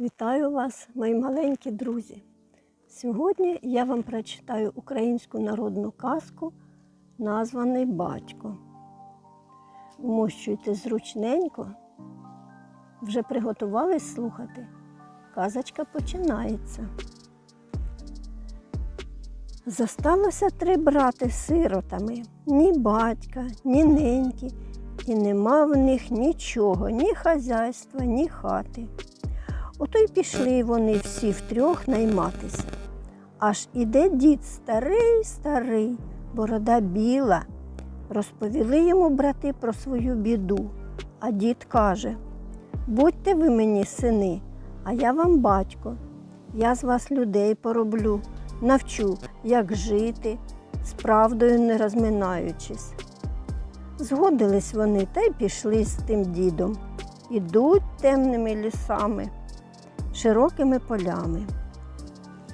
Вітаю вас, мої маленькі друзі. Сьогодні я вам прочитаю українську народну казку, названий Батько. Вмощуйте зручненько. Вже приготувались слухати. Казочка починається. Зосталося три брати сиротами, ні батька, ні неньки, і нема в них нічого, ні хазяйства, ні хати. Ото й пішли вони всі втрьох найматися. Аж іде дід старий, старий, борода біла. Розповіли йому брати про свою біду. А дід каже: Будьте ви мені сини, а я вам батько. Я з вас людей пороблю, навчу, як жити, з правдою не розминаючись. Згодились вони та й пішли з тим дідом. Ідуть темними лісами широкими полями.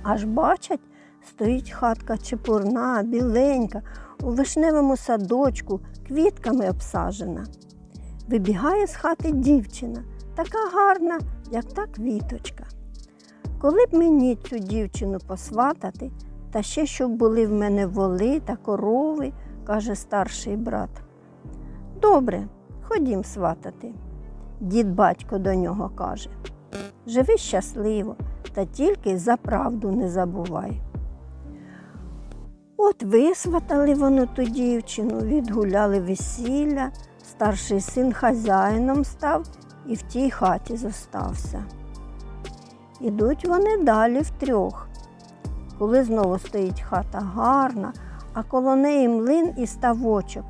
Аж бачать, стоїть хатка чепурна, біленька, у вишневому садочку, квітками обсажена. Вибігає з хати дівчина, така гарна, як та квіточка. Коли б мені цю дівчину посватати, та ще щоб були в мене воли та корови, каже старший брат. Добре, ходім сватати. Дід батько до нього каже. Живи щасливо, та тільки за правду не забувай. От висватали воно ту дівчину, відгуляли весілля, старший син хазяїном став і в тій хаті зостався. Ідуть вони далі втрьох. Коли знову стоїть хата гарна, а коло неї млин і ставочок,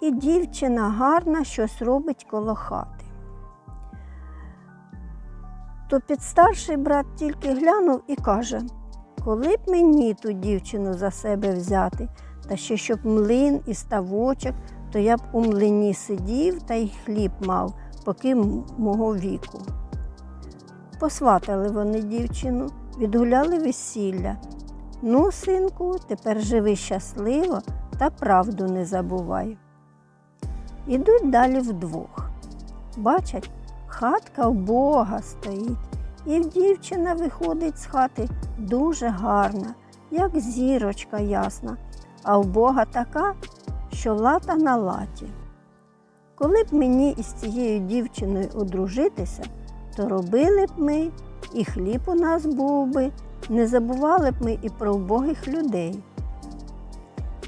і дівчина гарна щось робить коло хати то підстарший брат тільки глянув і каже, коли б мені ту дівчину за себе взяти, та ще щоб млин і ставочок, то я б у млині сидів та й хліб мав, поки мого віку. Посватали вони дівчину, відгуляли весілля. Ну, синку, тепер живи щасливо та правду не забувай. Ідуть далі вдвох. Бачать, хатка в Бога стоїть, і дівчина виходить з хати дуже гарна, як зірочка ясна, а в Бога така, що лата на латі. Коли б мені із цією дівчиною одружитися, то робили б ми, і хліб у нас був би, не забували б ми і про вбогих людей.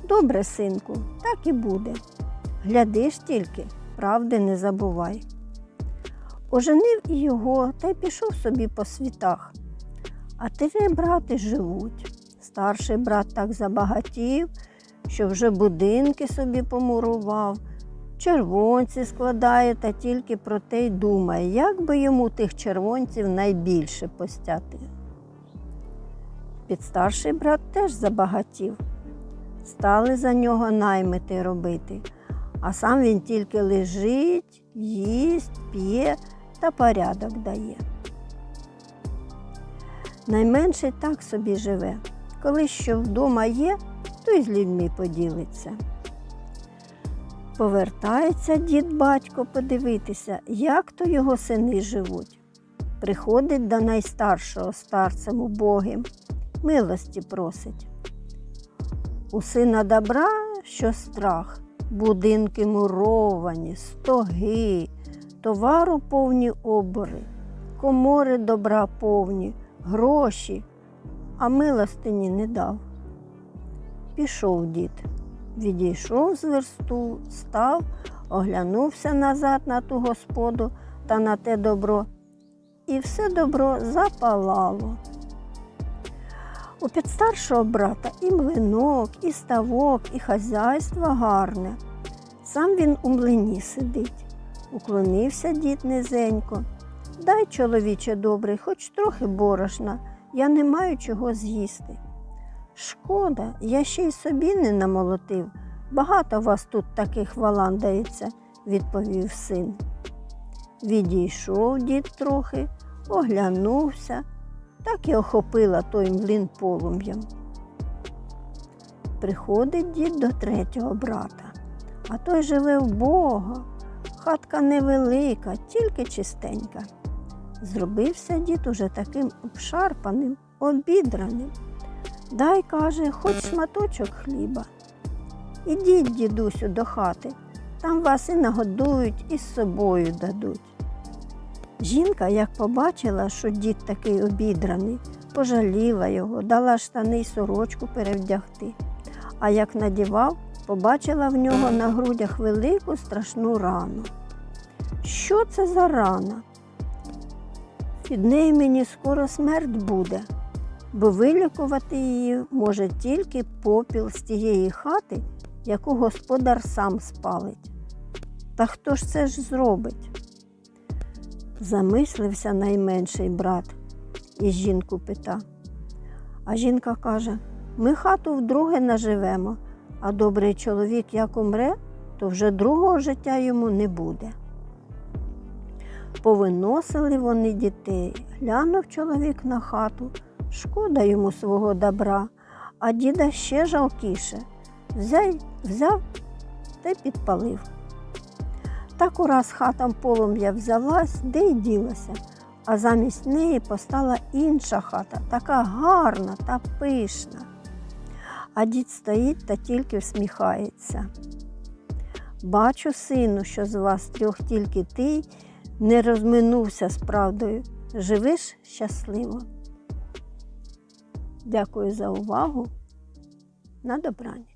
Добре, синку, так і буде. Гляди ж тільки, правди не забувай. Оженив і його та й пішов собі по світах. А три брати живуть. Старший брат так забагатів, що вже будинки собі помурував, червонці складає та тільки про те й думає, як би йому тих червонців найбільше постяти. Підстарший брат теж забагатів. Стали за нього наймити робити, а сам він тільки лежить, їсть, п'є та порядок дає. Найменший так собі живе. Коли що вдома є, то й з людьми поділиться. Повертається дід батько подивитися, як то його сини живуть. Приходить до найстаршого старцем убогим, милості просить. У сина добра, що страх, будинки муровані, стоги, товару повні обори, комори добра повні, гроші, а милостині не дав. Пішов дід, відійшов з версту, став, оглянувся назад на ту господу та на те добро, і все добро запалало. У підстаршого брата і млинок, і ставок, і хазяйство гарне. Сам він у млині сидить. Уклонився дід низенько. Дай, чоловіче добрий, хоч трохи борошна, я не маю чого з'їсти. Шкода, я ще й собі не намолотив. Багато вас тут таких валандається, відповів син. Відійшов дід трохи, оглянувся, так і охопила той млин полум'ям. Приходить дід до третього брата, а той живе в Бога. Хатка невелика, тільки чистенька. Зробився дід уже таким обшарпаним, обідраним. Дай, каже, хоч шматочок хліба. Ідіть, дідусю, до хати, там вас і нагодують, і з собою дадуть. Жінка, як побачила, що дід такий обідраний, пожаліла його, дала штани й сорочку перевдягти. А як надівав, побачила в нього на грудях велику страшну рану. Що це за рана? Від неї мені скоро смерть буде, бо вилікувати її може тільки попіл з тієї хати, яку господар сам спалить. Та хто ж це ж зробить? Замислився найменший брат і жінку пита. А жінка каже: ми хату вдруге наживемо, а добрий чоловік як умре, то вже другого життя йому не буде. Повиносили вони дітей, глянув чоловік на хату, шкода йому свого добра, а діда ще жалкіше. Взяв, взяв та й підпалив. Так ураз хатам полум'я взялась, де й ділася, а замість неї постала інша хата, така гарна та пишна. А дід стоїть та тільки всміхається. Бачу, сину, що з вас трьох тільки ти не розминувся з правдою. Живиш щасливо. Дякую за увагу. На добраніч.